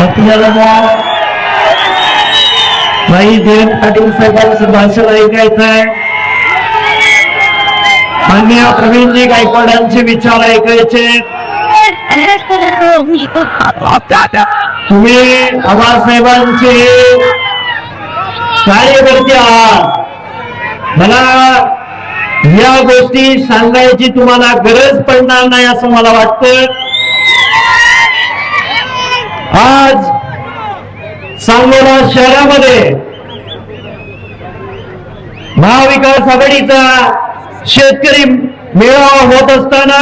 आपल्याला भाई देव पाटील साहेबांचं भाषण ऐकायचं. आहे मान्य प्रवीणजी गायकवाडांचे विचार ऐकायचे तुम्ही आबासाहेबांचे कार्यकर्ते आहात. मला या गोष्टी सांगायची तुम्हाला गरज पडणार नाही असं मला वाटतं आज सांगोला शहरामध्ये महाविकास आघाडीचा शेतकरी मेळावा होत असताना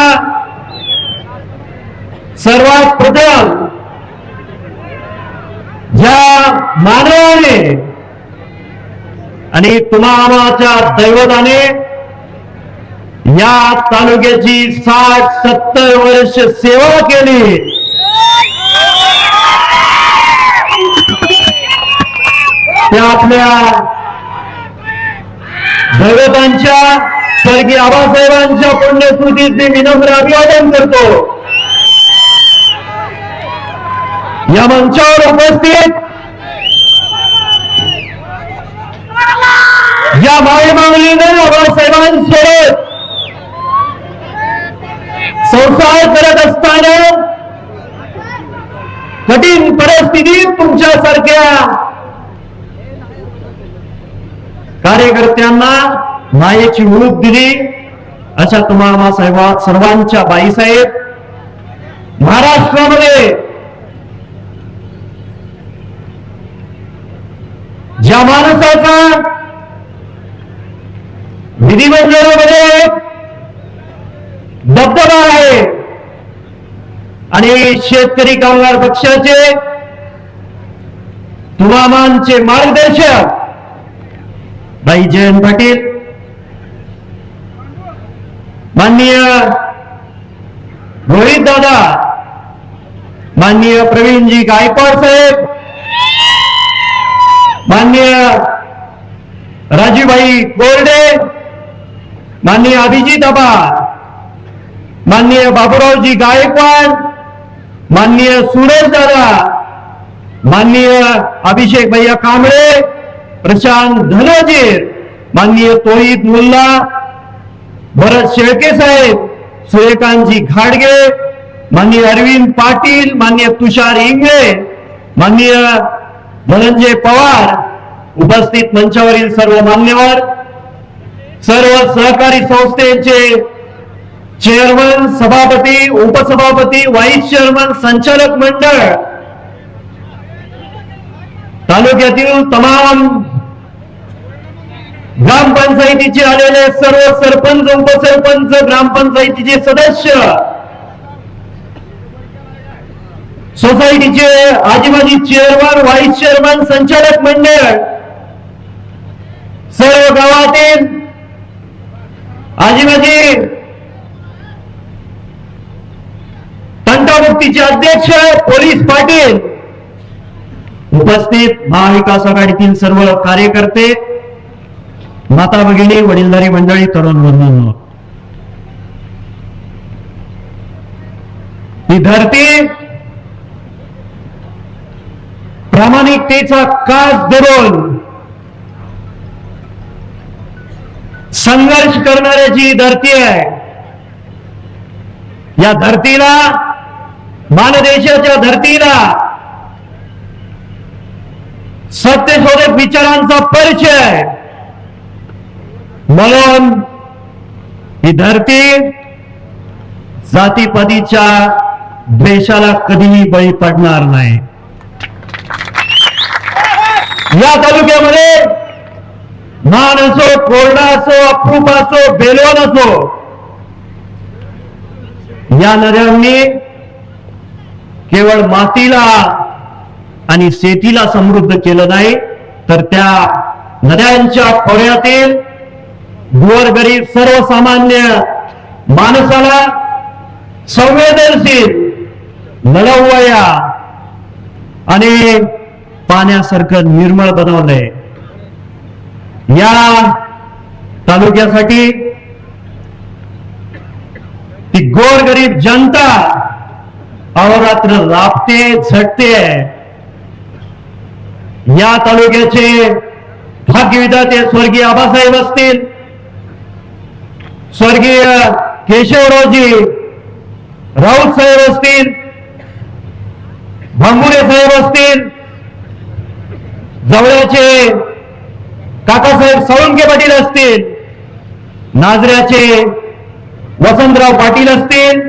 सर्वात प्रथम ज्या मानवाने आणि तुम्हाच्या दैवताने या तालुक्याची साठ सत्तर वर्ष सेवा केली. त्या आपल्या दैवतांच्या स्वर्गीय आबासाहेबांच्या पुण्यस्मृतीत मी विनम्र अभिवादन करतो. या मंचावर उपस्थित या माई माऊलीने आबासाहेबांसोबत संसार करत असताना कठीण परिस्थितीत तुमच्यासारख्या कार्यकर्त्यांना मायेची उळूक दिली. अशा तुम्हाला साहेब सर्वांच्या बाईसाहेब महाराष्ट्रामध्ये ज्या माणसाचा विधिमंडळामध्ये दबदबा आहे. आणि शेतकरी कामगार पक्षाचे तुमामांचे मार्गदर्शक भाई जयंत पाटील. माननीय रोहित दादा. माननीय प्रवीणजी गायकवाड साहेब. माननीय राजूभाई गोरडे. माननीय अभिजित आबा. माननीय बाबूरावजी गायकवाड माननीय सुरेश दादा माननीय अभिषेक भैया कांबळे प्रशांत धनोजीर माननीय तोहित मुल्ला भरत शेळके साहेब सूर्यकांतजी घाडगे माननीय अरविंद पाटील माननीय तुषार इंगळे माननीय धनंजय पवार उपस्थित मंचावरील सर्व मान्यवर सर्व सहकारी संस्थेचे चेअरमन सभापती उपसभापती व्हाईस चेअरमन संचालक मंडळ. तालुक्यातील तमाम ग्रामपंचायतीचे आलेले सर्व सरपंच उपसरपंच ग्रामपंचायतीचे सदस्य. सोसायटीचे आजीबाजी चेअरमन व्हाईस चेअरमन संचालक मंडळ. सर्व गावातील आजीबाजी मुक्तीचे अध्यक्ष पोलीस पाटील. उपस्थित महाविकास आघाडीतील सर्व कार्यकर्ते माता भगिनी वडीलधारी मंडळी तरुण बंधूंनो ही धरती प्रामाणिकतेचा कास धरून संघर्ष करणाऱ्याची धरती आहे या धरतीला मानदेशाच्या धरतीला. सत्यशोधक विचारांचा परिचय. म्हणून ही धरती जातीपदीच्या द्वेषाला कधीही बळी पडणार नाही. या तालुक्यामध्ये मान असो कोरडा असो अप्रूप असो बेलवण असो या नद्यांनी केवळ मातीला आणि शेतीला समृद्ध केलं नाही तर त्या नद्यांच्या खोऱ्यातील गोरगरीब सर्वसामान्य माणसाला संवेदनशील नळवया आणि पाण्यासारखं निर्मळ बनवलंय. या तालुक्यासाठी ती गोरगरीब जनता अहोरात्र राबते झटते. या तालुक्याचे भाग्यविधाते स्वर्गीय आबासाहेब असतील. स्वर्गीय केशवरावजी राऊत साहेब असतील. भांगुरे साहेब असतील. जवळ्याचे काकासाहेब साळुंके पाटील असतील. नाजऱ्याचे वसंतराव पाटील असतील.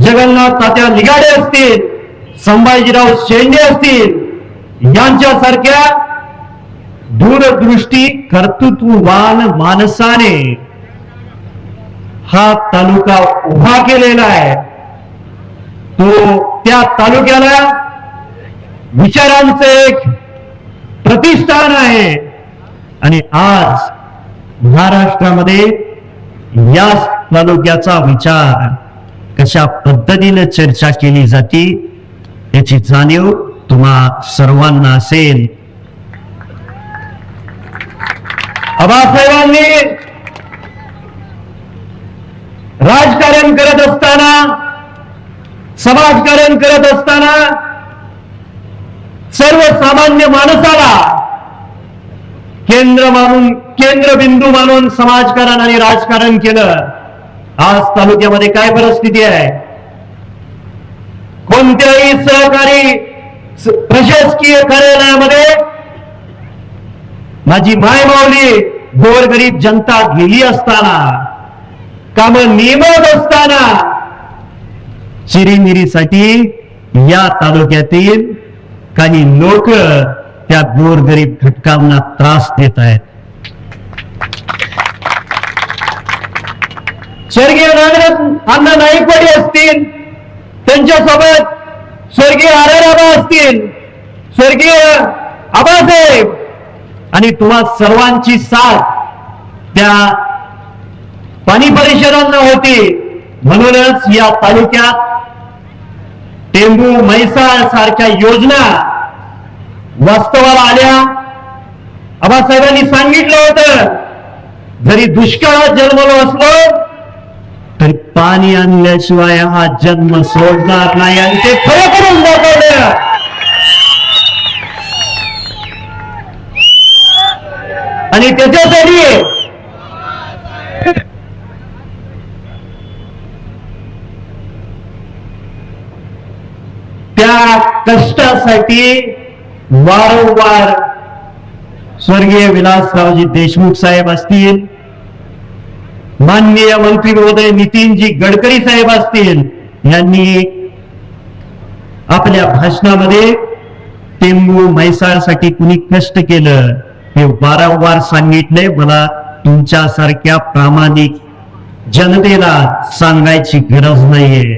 जगन्नाथ तात्या निगाडे असतील संभाजीराव शेंडे असतील यांच्यासारख्या दूरदृष्टी कर्तृत्ववान माणसाने हा तालुका उभा केलेला आहे. तो त्या तालुक्याला विचारांचं एक प्रतिष्ठान आहे. आणि आज महाराष्ट्रामध्ये या तालुक्याचा विचार कशा पद्धतीने चर्चा केली जाते याची जाणीव तुम्हा सर्वांना असेल. आबासाहेबांनी राजकारण करत असताना समाजकारण करत असताना सर्वसामान्य माणसाला केंद्र मानून केंद्रबिंदू मानून समाजकारण आणि राजकारण केलं. आज तालुक्यामध्ये काय परिस्थिती आहे? कोणत्याही सहकारी प्रशासकीय कार्यालयामध्ये माझी माय माऊली गोरगरीब जनता गेली असताना काम नियमत असताना चिरीमिरीसाठी या तालुक्यातील काही लोक त्या गोरगरीब घटकांना त्रास देत आहेत. स्वर्गीय नागनाथ अण्णा नाईकवाडी असतील त्यांच्यासोबत स्वर्गीय आराराबा असतील स्वर्गीय आबासाहेब. आणि तुम्हा सर्वांची साथ त्या पाणी परिषदांना होती. म्हणूनच या तालुक्यात टेंबू म्हैसाळ सारख्या योजना वास्तवाला आल्या. आबासाहेबांनी सांगितलं होतं जरी दुष्काळात जन्मलो असलो पाणी आणल्याशिवाय हा जन्म सोडणार नाही आणि ते खरं करून दाखवलं आणि त्याच्यासाठी त्या कष्टासाठी वारंवार स्वर्गीय विलासरावजी देशमुख साहेब असतील माननीय मंत्री महोदय नितीनजी गडकरी साहेब असतील यांनी आपल्या भाषणामध्ये टेंबू म्हैसाळसाठी कुणी कष्ट केलं हे वारंवार सांगितलंय. मला तुमच्यासारख्या प्रामाणिक जनतेला सांगायची गरज नाहीये.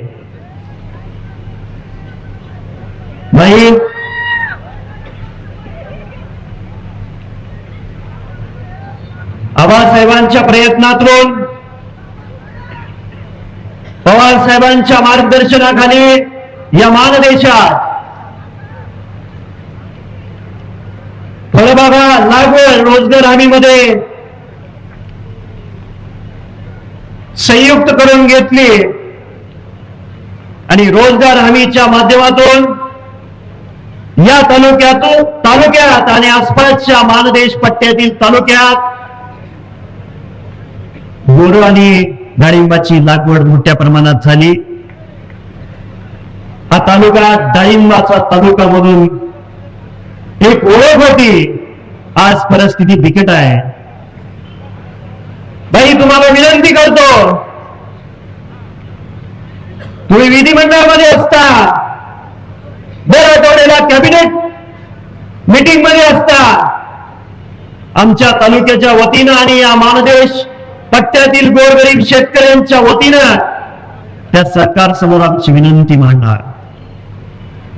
भाई आबासाहेबांच्या प्रयत्नातून पवार साहेबांच्या मार्गदर्शनाखाली या मानदेशात फळबागा लागवड रोजगार हमीमध्ये संयुक्त करून घेतली आणि रोजगार हमीच्या माध्यमातून या तालुक्यातून तालुक्यात आणि आसपासच्या मानदेश पट्ट्यातील तालुक्यात गुरु आणि डाळिंबाची लागवड मोठ्या प्रमाणात झाली. हा तालुका डाळिंबाचा तालुका म्हणून एक ओळख होती. आज परिस्थिती बिकट आहे. बाई तुम्हाला विनंती करतो. तुम्ही विधिमंडळामध्ये असता. दर आठवड्याला कॅबिनेट मीटिंगमध्ये असता. आमच्या तालुक्याच्या वतीनं आणि या मानदेश पट्ट्यातील गोरगरीब शेतकऱ्यांच्या वतीनं त्या सरकार समोर आमची विनंती मांडणार.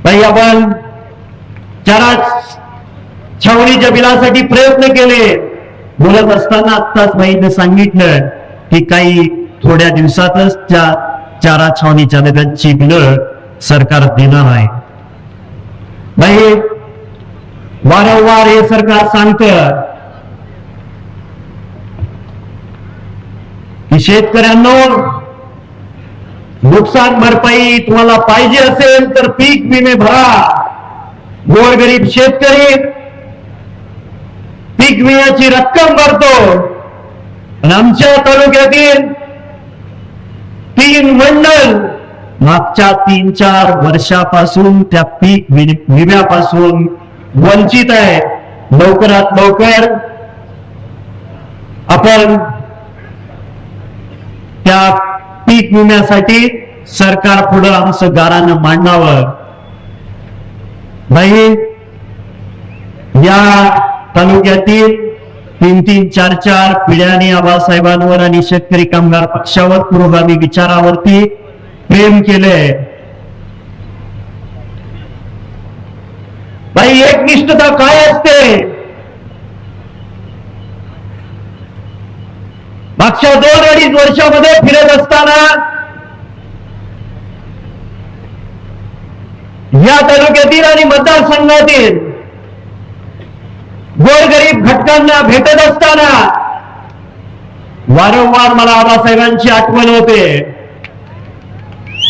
बाई आपण चारा छावणीच्या बिलासाठी प्रयत्न केले. बोलत असताना आत्ताच बाईने सांगितलं की काही थोड्या दिवसातच त्या चारा छावणीच्या नद्यांची बिलं सरकार देणार आहे. बाई वारंवार हे सरकार सांगतं की शेतकऱ्यांनो नुकसान भरपाई तुम्हाला पाहिजे असेल तर पीक विमे भरा. गोरगरीब शेतकरी पीक विम्याची रक्कम भरतो. आणि आमच्या तालुक्यातील तीन मंडळ मागच्या तीन चार वर्षापासून त्या पीक विम्यापासून वंचित आहे लवकरात लवकर आपण त्या पीक विम्यासाठी सरकार पुढे आमचं गारानं मांडावं. भाई या तालुक्यातील तीन तीन चार चार पिढ्याने आबासाहेबांवर आणि शेतकरी कामगार पक्षावर पुरोगामी विचारावरती प्रेम केले भाई एकनिष्ठता काय असते? मागच्या दोन अडीच वर्षामध्ये फिरत असताना या तालुक्यातील आणि मतदारसंघातील गोरगरीब घटकांना भेटत असताना वारंवार मला आबासाहेबांची आठवण होते.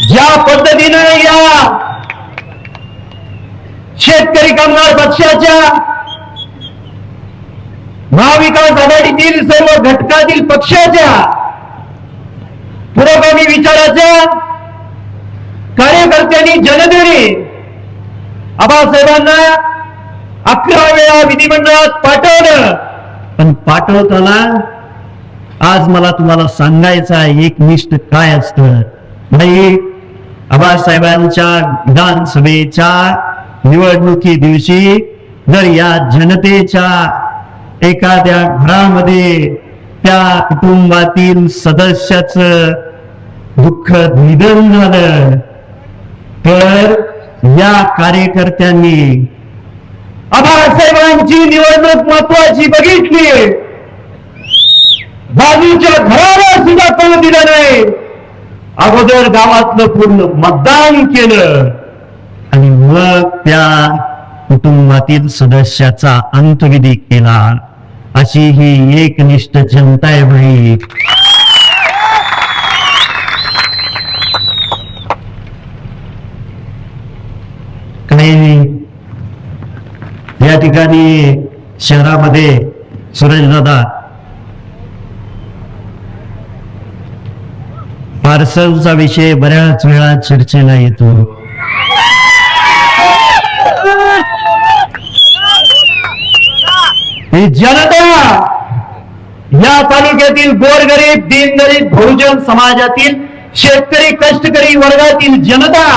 ज्या पद्धतीनं या शेतकरी कामगार पक्षाच्या महाविकास आघाडीतील सर्व घटकातील पक्षाच्या पुरोगामी विचाराच्या कार्यकर्त्यांनी जनतेने आबासाहेबांना अकरा वेळा विधिमंडळात पाठवलं. पण पाठवताना आज मला तुम्हाला सांगायचं एक निष्ठ काय असतं? नाही आबासाहेबांच्या विधानसभेच्या निवडणुकी दिवशी जर या जनतेच्या एखाद्या घरामध्ये त्या कुटुंबातील सदस्याचं दुःख निधन झालं तर या कार्यकर्त्यांनी आबासाहेबांची निवडणूक महत्वाची बघितली. बाजूच्या घराला सुद्धा कळू दिलं नाही. अगोदर गावातलं पूर्ण मतदान केलं. आणि मग त्या कुटुंबातील सदस्याचा अंतविधी केला. अशी ही एकनिष्ठ जनता आहे भाई काही या ठिकाणी शहरामध्ये सुरेशदादा पार्सलचा विषय बऱ्याच वेळा चर्चेला येतो. ही जनता या तालुक्यातील गोरगरीब दीनगरीब बहुजन समाजातील शेतकरी कष्टकरी वर्गातील जनता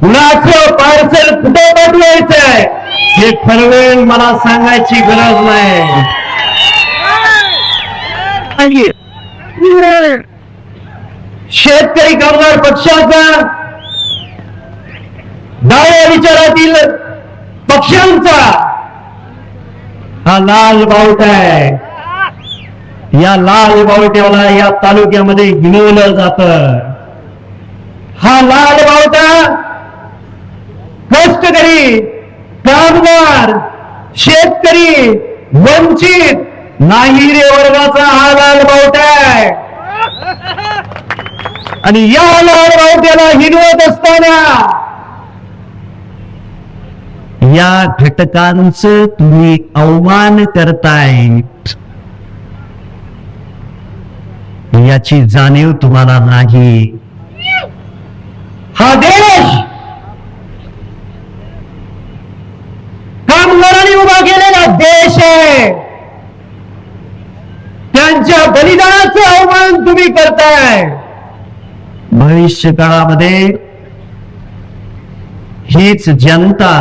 कुणाचं पार्सल कुठे पाठवायचंय हे ठरवेल मला सांगायची गरज नाही. शेतकरी कामगार पक्षाचा डाव्या विचारातील पक्षांचा हा लाल बावट आहे. या लाल बावट्याला या तालुक्यामध्ये हिनवलं जात. हा लाल बावटा कष्टकरी कामगार शेतकरी वंचित नाही रे वर्गाचा हा लाल बावटा आहे. आणि या लाल बावट्याला हिनवत असताना या घटकांचं तुम्ही अवमान करताय. याची जाणीव तुम्हाला नाही. हा देश कामगारांनी उभा केलेला देश आहे. त्यांच्या बलिदानाचं अवमान तुम्ही करताय. भविष्य काळामध्ये हीच जनता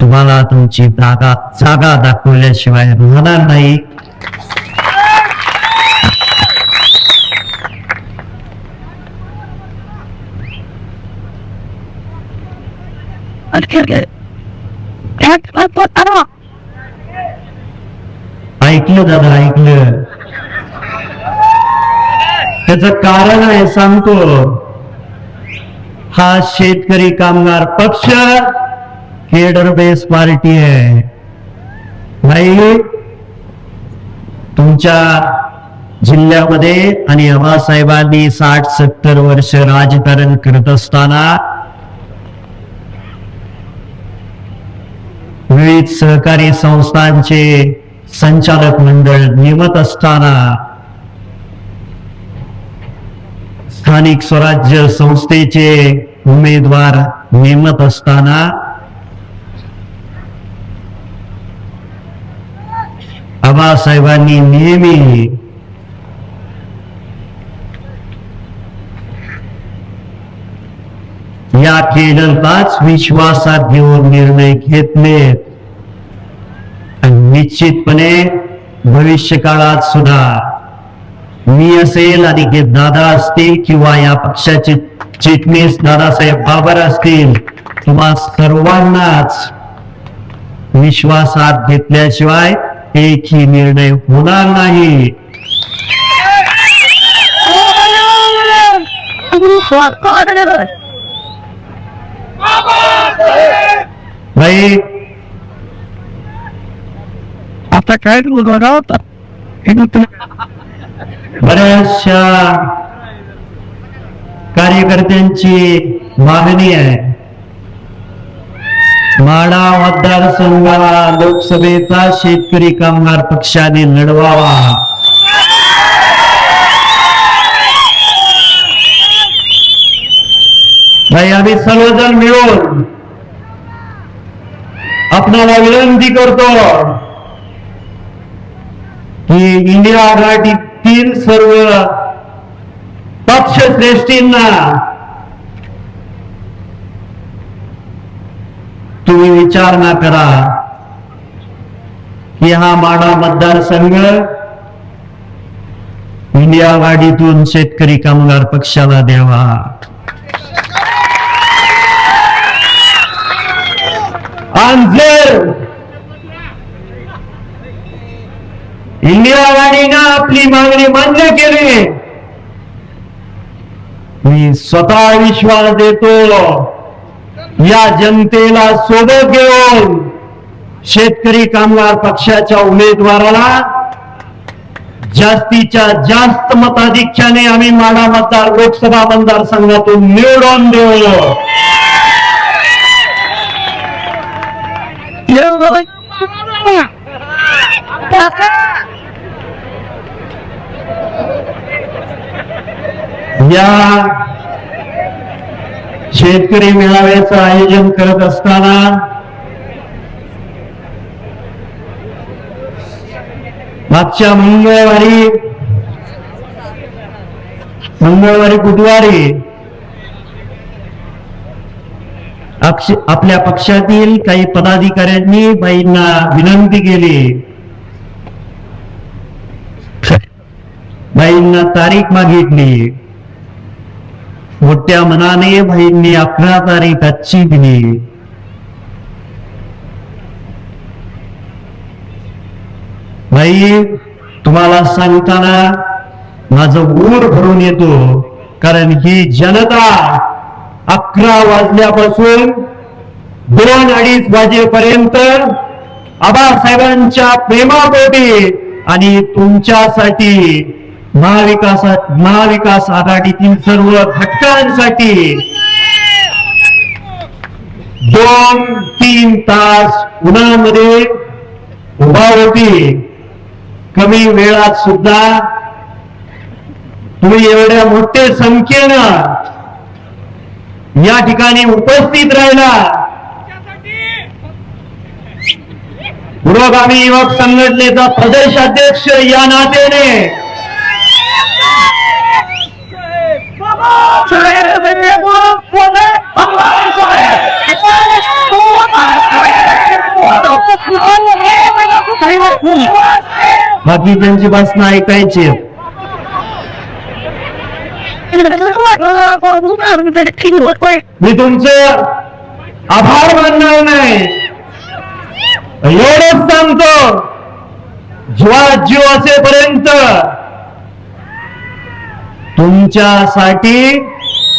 तुम्हाला तुमची जागा जागा दाखवल्याशिवाय राहणार नाही. ऐकलं दादा ऐकलं. त्याच कारण आहे सांगतो. हा शेतकरी कामगार पक्ष केडर बेस पार्टी आहे. भाई तुमच्या जिल्ह्यामध्ये आणि आबासाहेबांनी साठ सत्तर वर्ष राजकारण करत असताना विविध सहकारी संस्थांचे संचालक मंडळ नेमत असताना स्थानिक स्वराज्य संस्थेचे उमेदवार नेमत असताना आबासाहेबांनी नेहमी या केडरलाच विश्वासात घेऊन निर्णय घेतले आणि निश्चितपणे भविष्य काळात सुद्धा मी असेल आणि हे दादा असतील किंवा या पक्षाचे चिटणीस दादासाहेब बाबर असतील किंवा सर्वांनाच विश्वासात घेतल्याशिवाय एकही निर्णय होणार नाही. भाई आता काय बोलणार हे नंतर बऱ्याचशा कार्यकर्त्यांची मागणी आहे. माडा मतदारसंघाला लोकसभेचा शेतकरी कामगार पक्षाने लढवावा. आम्ही सर्वजण मिळून आपणाला विनंती करतो की इंडिया आघाडीतील सर्व पक्षश्रेष्ठींना तुम्ही विचार ना करा की हा माडा मतदारसंघ इंडिया आघाडीतून शेतकरी कामगार पक्षाला द्यावा. आणि जर इंडिया आघाडीनं आपली मागणी मान्य केली मी स्वतः विश्वास देतो. या जनतेला सोबत घेऊन शेतकरी कामगार पक्षाच्या उमेदवाराला जास्तीच्या जास्त मताधिक्याने आम्ही माडा मतदार लोकसभा मतदारसंघातून निवडून देऊ. या शेतकरी मेळाव्याचं आयोजन करत असताना मागच्या मंगळवारी मंगळवारी बुधवारी आपल्या पक्षातील काही पदाधिकाऱ्यांनी बाईंना विनंती केली. बाईंना तारीख मागितली. मोठ्या मनाने भाईंनी अकरा तारीख आजची दिली. भाई तुम्हाला सांगताना माझं ऊर भरून येतो कारण ही जनता अकरा वाजल्यापासून दोन अडीच वाजेपर्यंत आबासाहेबांच्या प्रेमापोटी आणि तुमच्यासाठी महाविकास महाविकास आघाडीतील सर्व घटकांसाठी दोन तीन तास उन्हामध्ये उभा होती कमी वेळात सुद्धा तुम्ही एवढ्या मोठ्या संख्येनं या ठिकाणी उपस्थित राहिला. पुरोगामी युवक संघटनेचा प्रदेश अध्यक्ष या नात्याने बाकी त्यांची भाषणं ऐकायची. मी तुमचं आभार मानणार नाही. एवढंच सांगतो. जीवा जीव असेपर्यंत तुमच्यासाठी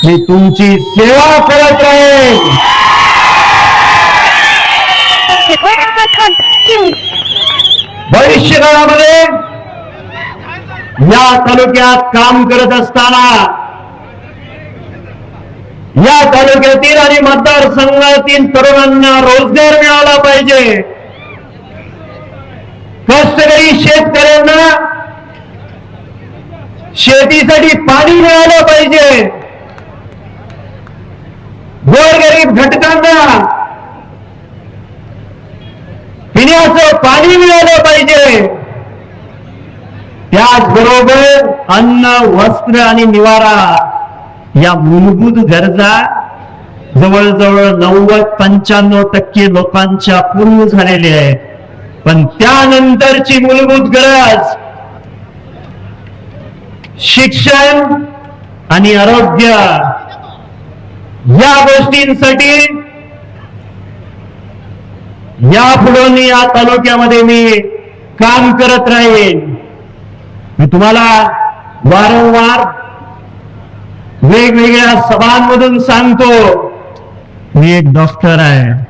मी तुमची सेवा करत राहील भविष्य काळामध्ये या तालुक्यात काम करत असताना या तालुक्यातील आणि मतदारसंघातील तरुणांना रोजगार मिळाला पाहिजे. कष्टकरी शेतकऱ्यांना शेतीसाठी पाणी मिळालं पाहिजे. गोरगरीब घटकांना पिण्याचं पाणी मिळालं पाहिजे. त्याचबरोबर अन्न वस्त्र आणि निवारा या मूलभूत गरजा जवळजवळ नव्वद पंच्याण्णव टक्के लोकांच्या पूर्ण झालेल्या आहेत. पण त्यानंतरची मूलभूत गरज शिक्षण आणि आरोग्य या गोष्टींसाठी यापुढे या तालुक्यामध्ये मी काम करत राहीन. मी तुम्हाला वारंवार वेगवेगळ्या सभांमधून सांगतो. मी एक डॉक्टर आहे.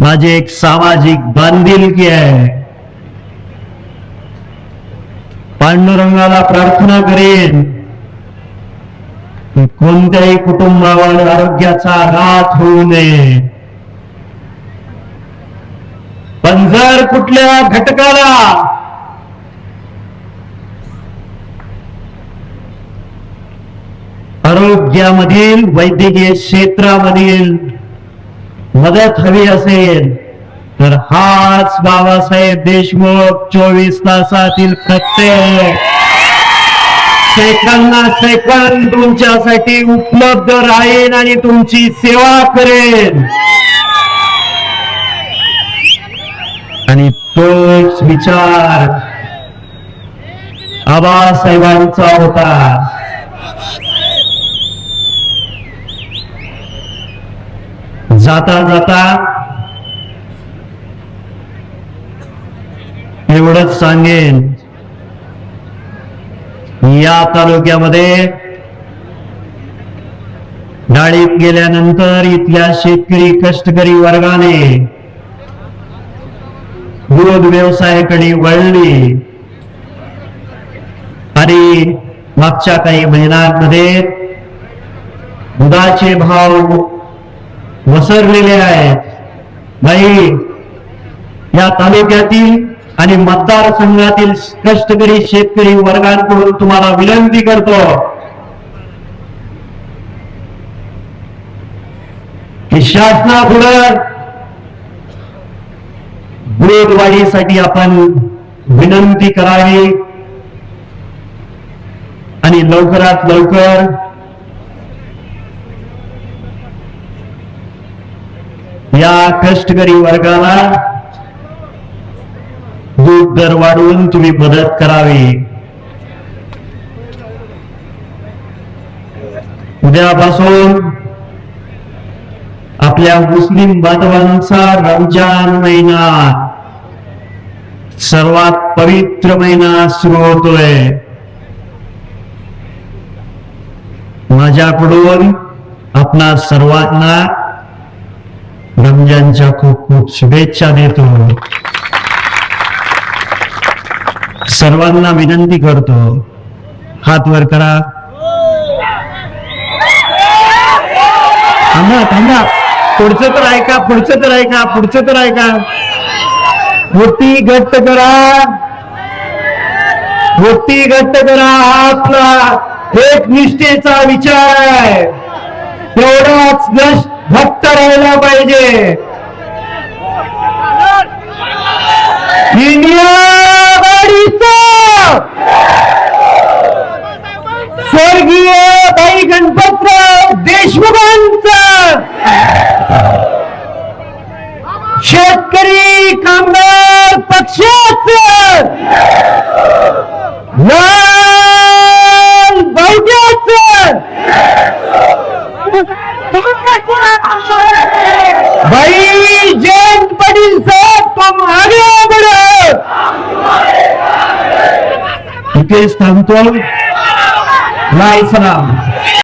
माझी एक सामाजिक बांधिलकी आहे. पांडुरंगाला प्रार्थना करेन. कोणत्याही कुटुंबावर आरोग्याचा घात होऊ नये. पण जर कुठल्या घटकाला आरोग्यामधील वैद्यकीय क्षेत्रामधील मदत हवी असेल तर हाच बाबासाहेब देशमुख चोवीस तासातील प्रत्येक. सेकंद सेकंद तुमच्यासाठी उपलब्ध राहील आणि तुमची सेवा करेन. आणि तोच विचार आबासाहेबांचा होता. जाता जाता एवढंच सांगेन. या तालुक्यामध्ये डाळीत गेल्यानंतर इथल्या शेतकरी कष्टकरी वर्गाने दूध व्यवसायाकडे वळली. आणि मागच्या काही महिन्यांमध्ये दुधाचे भाव वसरलेले आहेत. बाई या तालुक्यातील आणि मतदारसंघातील कष्टकरी शेतकरी वर्गांकडून तुम्हाला विनंती करतो. की शासनापुढं बोटवाढीसाठी आपण विनंती करावी. आणि लवकरात लवकर या कष्टकरी वर्गाला दूध दर वाढवून तुम्ही मदत करावी. उद्यापासून आपल्या मुस्लिम बांधवांचा रमजान महिना सर्वात पवित्र महिना सुरू होतोय. माझ्याकडून आपणा सर्वांना रमजानच्या खूप खूप शुभेच्छा देतो. सर्वांना विनंती करतो. हात वर करा. थांबा थांबा. पुढचं तर ऐका पुढचं तर ऐका पुढचं तर ऐका. मूर्ती घट्ट करा. मूर्ती घट्ट करा हा आपला एक निष्ठेचा विचार. आहे तेवढाच नश भक्त राहिला पाहिजे. इंडिया! आघाडीचा स्वर्गीय बाई गणपतराव देशमुखांचा! शेतकरी कामगार पक्षाच! लाल बावट्याचं भाई जयंत पाटील साहेब तुम आगे बढ़ो স্থাপিত লাল সালাম